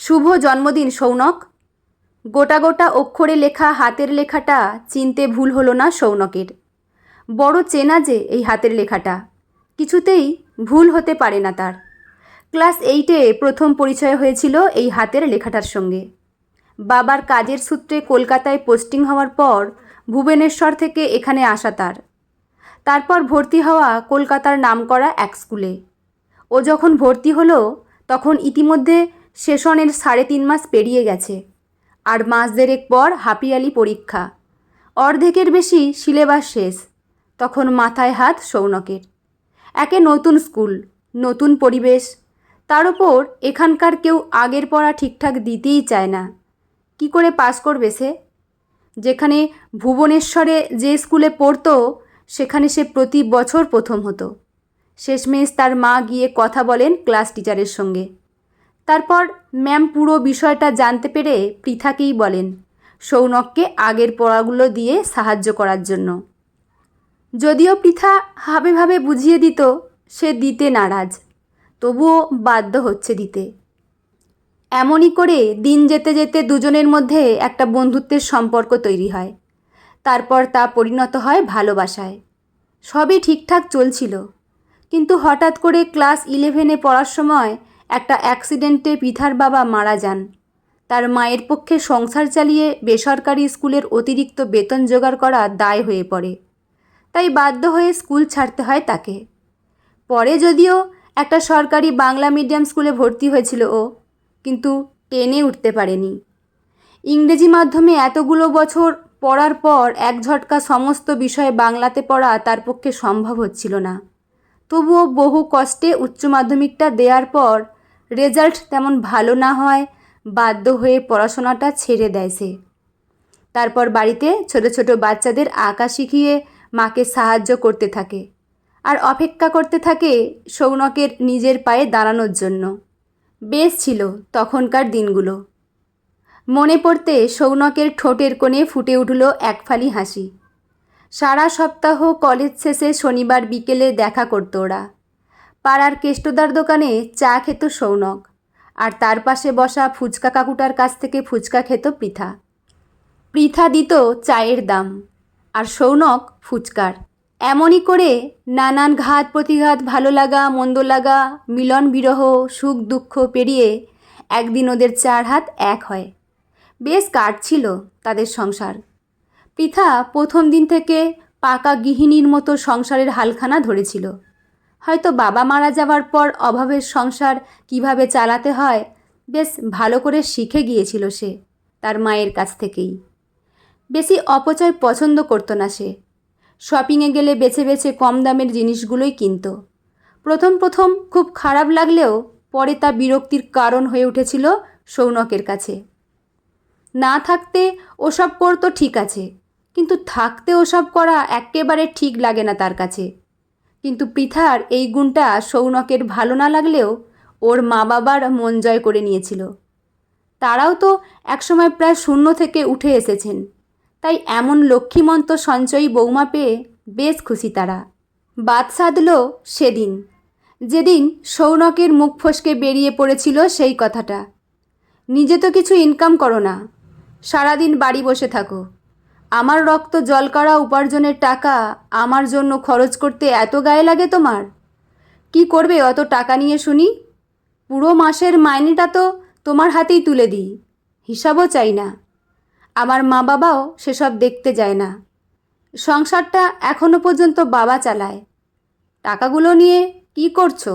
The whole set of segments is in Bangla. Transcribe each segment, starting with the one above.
শুভ জন্মদিন, সৌনক। গোটা গোটা অক্ষরে লেখা, হাতের লেখাটা চিনতে ভুল হলো না সৌনকের। বড় চেনা যে এই হাতের লেখাটা। কিছুতেই ভুল হতে পারে না তার। ক্লাস এইটে প্রথম পরিচয় হয়েছিল এই হাতের লেখাটার সঙ্গে। বাবার কাজের সূত্রে কলকাতায় পোস্টিং হওয়ার পর ভুবনেশ্বর থেকে এখানে আসা তার। তারপর ভর্তি হওয়া কলকাতার নামকরা এক স্কুলে। ও যখন ভর্তি হলো, তখন ইতিমধ্যে সেশনের সাড়ে তিন মাস পেরিয়ে গেছে। আর মাস দেড়েক পর হাপিয়ালি পরীক্ষা। অর্ধেকের বেশি সিলেবাস শেষ। তখন মাথায় হাত সৌনকের। একে নতুন স্কুল, নতুন পরিবেশ। তার ওপর এখানকার কেউ আগের পড়া ঠিকঠাক দিতেই চায় না। কি করে পাস করবে সে? যেখানে ভুবনেশ্বরে যে স্কুলে পড়তো, সেখানে সে প্রতি বছর প্রথম হতো। শেষমেশ তার মা গিয়ে কথা বলেন ক্লাস টিচারের সঙ্গে। তারপর ম্যাম পুরো বিষয়টা জানতে পেরে পৃথাকেই বলেন সৌনককে আগের পড়াগুলো দিয়ে সাহায্য করার জন্য। যদিও পৃথা হাবে ভাবে বুঝিয়ে দিত, সে দিতে নারাজ, তবুও বাধ্য হচ্ছে দিতে। এমনই করে দিন যেতে যেতে দুজনের মধ্যে একটা বন্ধুত্বের সম্পর্ক তৈরি হয়। তারপর তা পরিণত হয় ভালোবাসায়। সবই ঠিকঠাক চলছিল। কিন্তু হঠাৎ করে ক্লাস ইলেভেনে পড়ার সময় একটা অ্যাক্সিডেন্টে পৃথার বাবা মারা যান। তার মায়ের পক্ষে সংসার চালিয়ে বেসরকারি স্কুলের অতিরিক্ত বেতন জোগাড় করা দায় হয়ে পড়ে। তাই বাধ্য হয়ে স্কুল ছাড়তে হয় তাকে। পরে যদিও একটা সরকারি বাংলা মিডিয়াম স্কুলে ভর্তি হয়েছিল ও, কিন্তু টেনে উঠতে পারেনি। ইংরেজি মাধ্যমে এতগুলো বছর পড়ার পর এক ঝটকা সমস্ত বিষয়ে বাংলাতে পড়া তার পক্ষে সম্ভব হচ্ছিল না। তবুও বহু কষ্টে উচ্চ মাধ্যমিকটা দেওয়ার পর রেজাল্ট তেমন ভালো না হয়, বাধ্য হয়ে পড়াশোনাটা ছেড়ে দেয় সে। তারপর বাড়িতে ছোট ছোট বাচ্চাদের আঁকা শিখিয়ে মাকে সাহায্য করতে থাকে আর অপেক্ষা করতে থাকে সৌনকের নিজের পায়ে দাঁড়ানোর জন্য। বেশ ছিল তখনকার দিনগুলো। মনে পড়তে সৌনকের ঠোঁটের কোণে ফুটে উঠল এক ফালি হাসি। সারা সপ্তাহ কলেজ শেষে শনিবার বিকেলে দেখা করতো ওরা। পাড়ার কেষ্টদার দোকানে চা খেত সৌনক, আর তার পাশে বসা ফুচকা কাকুটার কাছ থেকে ফুচকা খেত পৃথা। পৃথা দিত চায়ের দাম, আর সৌনক ফুচকার। এমনই করে নানান ঘাত প্রতিঘাত ভালো লাগা, মন্দ লাগা, মিলন বিরহ, সুখ দুঃখ পেরিয়ে একদিন ওদের চার হাত এক হয়। বেশ কাটছিল তাদের সংসার। পৃথা প্রথম দিন থেকে পাকা গৃহিণীর মতো সংসারের হালখানা ধরেছিল। হয়তো বাবা মারা যাওয়ার পর অভাবের সংসার কীভাবে চালাতে হয়? বেশ ভালো করে শিখে গিয়েছিল সে, তার মায়ের কাছ থেকেই। বেশি অপচয় পছন্দ করতো না সে। শপিংয়ে গেলে বেছে বেছে কম দামের জিনিসগুলোই কিনত। প্রথম প্রথম খুব খারাপ লাগলেও পরে তা বিরক্তির কারণ হয়ে উঠেছিল সৌনকের কাছে। না থাকতে ওসব করতো ঠিক আছে, কিন্তু থাকতে ওসব করা একেবারে ঠিক লাগে না তার কাছে। কিন্তু পৃথার এই গুণটা সৌনকের ভালো না লাগলেও ওর মা বাবার মন জয় করে নিয়েছিল। তারাও তো একসময় প্রায় শূন্য থেকে উঠে এসেছেন। তাই এমন লক্ষ্মীমন্ত সঞ্চয়ী বৌমা পেয়ে বেশ খুশি তারা। বাদ সাধল সেদিন। যেদিন সৌনকের মুখ ফসকে বেরিয়ে পড়েছিল সেই কথাটা। নিজে তো কিছু ইনকাম করো না। সারাদিন বাড়ি বসে থাকো। আমার রক্ত জল করা উপার্জনের টাকা আমার জন্য খরচ করতে এত গায়ে লাগে তোমার? কি করবে অত টাকা নিয়ে শুনি? পুরো মাসের মাইনেটা তো তোমার হাতেই তুলে দিই। হিসাবও চাই না। আমার মা বাবাও সেসব দেখতে যায় না। সংসারটা এখনও পর্যন্ত বাবা চালায়। টাকাগুলো নিয়ে কি করছ?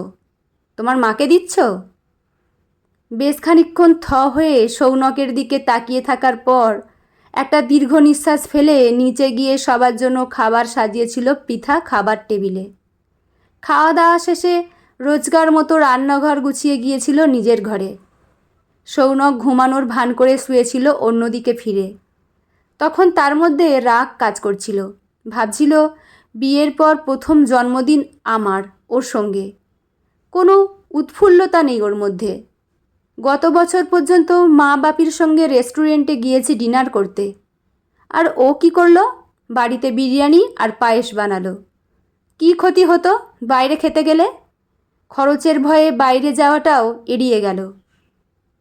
তোমার মাকে দিচ্ছ? বেশ খানিক্ষণ থ হয়ে সৌনকের দিকে তাকিয়ে থাকার পর একটা দীর্ঘ নিঃশ্বাস ফেলে নিচে গিয়ে সবার জন্য খাবার সাজিয়েছিল পৃথা খাবার টেবিলে। খাওয়া দাওয়া শেষে রোজগার মতো রান্নাঘর গুছিয়ে গিয়েছিল নিজের ঘরে। সৌনক ঘুমানোর ভান করে শুয়েছিল অন্যদিকে ফিরে। তখন তার মধ্যে রাগ কাজ করছিল। ভাবছিল, বিয়ের পর প্রথম জন্মদিন আমার, ওর সঙ্গে। কোনো উৎফুল্লতা নেই ওর মধ্যে। গত বছর পর্যন্ত মা বাপির সঙ্গে রেস্টুরেন্টে গিয়েছি ডিনার করতে। আর ও কি করল? বাড়িতে বিরিয়ানি আর পায়েস বানালো। কি ক্ষতি হতো? বাইরে খেতে গেলে? খরচের ভয়ে বাইরে যাওয়াটাও এড়িয়ে গেল।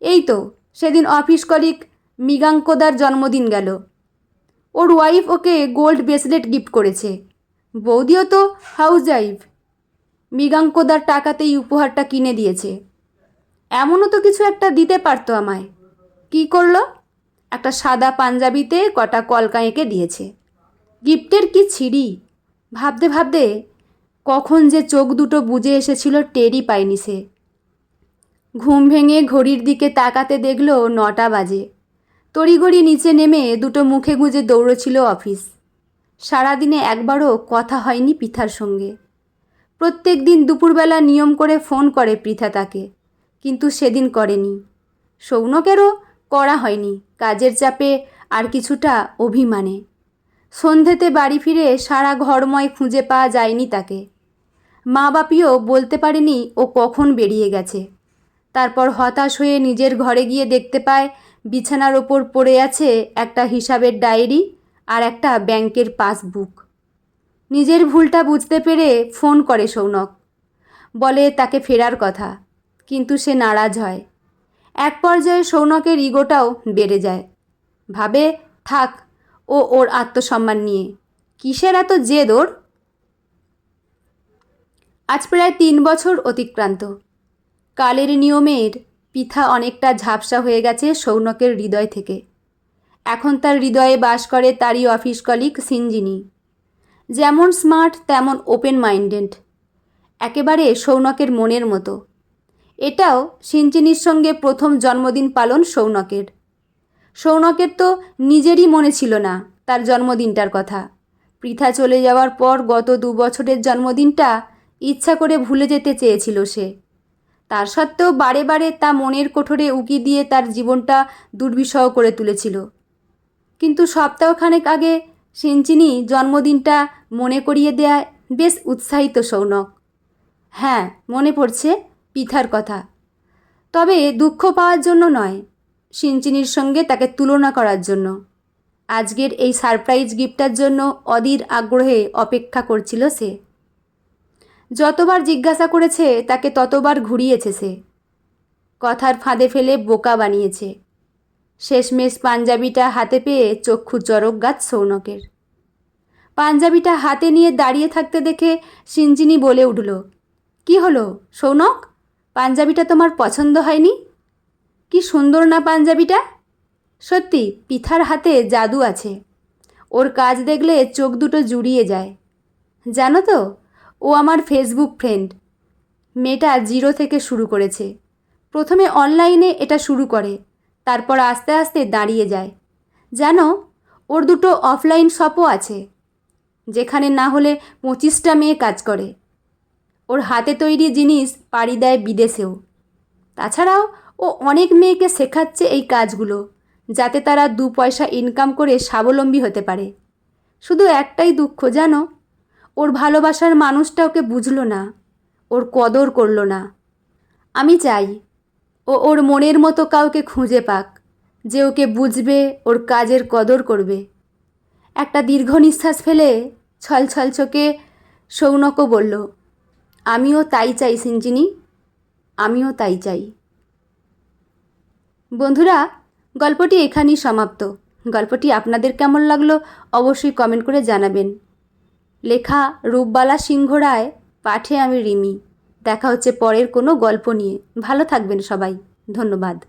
এই তো, সেদিন অফিস কলিক মৃগাঙ্কদার জন্মদিন গেল। ওর ওয়াইফ ওকে গোল্ড ব্রেসলেট গিফট করেছে। বৌদিও তো হাউস ওয়াইফ মৃগাঙ্কদার টাকাতেই উপহারটা কিনে দিয়েছে। এমনও তো কিছু একটা দিতে পারতো আমায়। কি করল? একটা সাদা পাঞ্জাবিতে কটা কলকা এঁকে দিয়েছে। গিফটের কি ছিঁড়ি? ভাবতে ভাবতে কখন যে চোখ দুটো বুজে এসেছিল টেরই পায়নি সে। ঘুম ভেঙে ঘড়ির দিকে তাকাতে দেখল নটা বাজে। তড়িঘড়ি নিচে নেমে দুটো মুখে গুঁজে দৌড়ছিল অফিস। সারাদিনে একবারও কথা হয়নি পৃথার সঙ্গে। প্রত্যেক দিন দুপুরবেলা নিয়ম করে ফোন করে পৃথা তাকে। কিন্তু সেদিন করেনি। সৌনকেরও করা হয়নি, কাজের চাপে আর কিছুটা অভিমানে। সন্ধেতে বাড়ি ফিরে সারা ঘরময় খুঁজে পাওয়া যায়নি তাকে। মা বাপিও বলতে পারেনি ও কখন বেরিয়ে গেছে। তারপর হতাশ হয়ে নিজের ঘরে গিয়ে দেখতে পায়, বিছানার ওপর পড়ে আছে একটা হিসাবের ডায়েরি আর একটা ব্যাংকের পাসবুক। নিজের ভুলটা বুঝতে পেরে ফোন করে সৌনক বলে তাকে ফেরার কথা। কিন্তু সে নারাজ হয়। এক পর্যায়ে সৌনকের ইগোটাও বেড়ে যায়। ভাবে, থাক, ও ওর আত্মসম্মান নিয়ে। কিসের এত জেদ ওর? আজ প্রায় তিন বছর অতিক্রান্ত। কালের নিয়মের পিঠা অনেকটা ঝাপসা হয়ে গেছে সৌনকের হৃদয় থেকে। এখন তার হৃদয়ে বাস করে তারই অফিস কলিক সিঞ্জিনি যেমন স্মার্ট, তেমন ওপেন মাইন্ডেড একেবারে সৌনকের মনের মতো। এটাও সিঞ্জিনির সঙ্গে প্রথম জন্মদিন পালন সৌনকের। সৌনকের তো নিজেরই মনে ছিল না তার জন্মদিনটার কথা। পৃথা চলে যাওয়ার পর গত দু বছরের জন্মদিনটা ইচ্ছা করে ভুলে যেতে চেয়েছিল সে। তার সত্ত্বেও বারে বারে তা মনের কোঠরে উকি দিয়ে তার জীবনটা দুর্বিষহ করে তুলেছিল। কিন্তু সপ্তাহখানেক আগে সিঞ্চিনি জন্মদিনটা মনে করিয়ে দেয়ায় বেশ উৎসাহিত সৌনক। হ্যাঁ মনে পড়ছে পিঠার কথা। তবে দুঃখ পাওয়ার জন্য নয় সিঞ্চিনির সঙ্গে তাকে তুলনা করার জন্য। আজকের এই সারপ্রাইজ গিফটটার জন্য অধীর আগ্রহে অপেক্ষা করছিল সে। যতবার জিজ্ঞাসা করেছে, তাকে ততবার ঘুরিয়েছে সে। কথার ফাঁদে ফেলে বোকা বানিয়েছে। শেষমেশ পাঞ্জাবিটা হাতে পেয়ে চক্ষু চরক গাছ সৌনকের। পাঞ্জাবিটা হাতে নিয়ে দাঁড়িয়ে থাকতে দেখে সিঞ্জিনি বলে উঠল, কি হলো সৌনক? পাঞ্জাবিটা তোমার পছন্দ হয়নি? কি সুন্দর না পাঞ্জাবিটা? সত্যি, পিথার হাতে জাদু আছে। ওর কাজ দেখলে চোখ দুটো জুড়িয়ে যায়। জানো তো, ও আমার ফেসবুক ফ্রেন্ড। মেয়েটা জিরো থেকে শুরু করেছে। প্রথমে অনলাইনে এটা শুরু করে, তারপর আস্তে আস্তে দাঁড়িয়ে যায়। জানো, ওর দুটো অফলাইন শপও আছে। যেখানে না হলে পঁচিশটা মেয়ে কাজ করে। ওর হাতে তৈরি জিনিস পাড়ি দেয় বিদেশেও। তাছাড়াও ও অনেক মেয়েকে শেখাচ্ছে এই কাজগুলো, যাতে তারা দু পয়সা ইনকাম করে স্বাবলম্বী হতে পারে। শুধু একটাই দুঃখ, জানো? ওর ভালোবাসার মানুষটা ওকে বুঝলো না, ওর কদর করল না। আমি চাই ও ওর মনের মতো কাউকে খুঁজে পাক, যে ওকে বুঝবে, ওর কাজের কদর করবে। একটা দীর্ঘ নিঃশ্বাস ফেলে ছলছল চোখে সৌনকও বলল আমিও তাই চাই সিঞ্জিনি আমিও তাই চাই। বন্ধুরা, গল্পটি এখানেই সমাপ্ত। গল্পটি আপনাদের কেমন লাগল অবশ্যই কমেন্ট করে জানাবেন। লেখা রূপবালা সিংহ রায়, পাঠে আমি রিমি। দেখা হচ্ছে পরের কোনো গল্প নিয়ে। ভালো থাকবেন সবাই। ধন্যবাদ।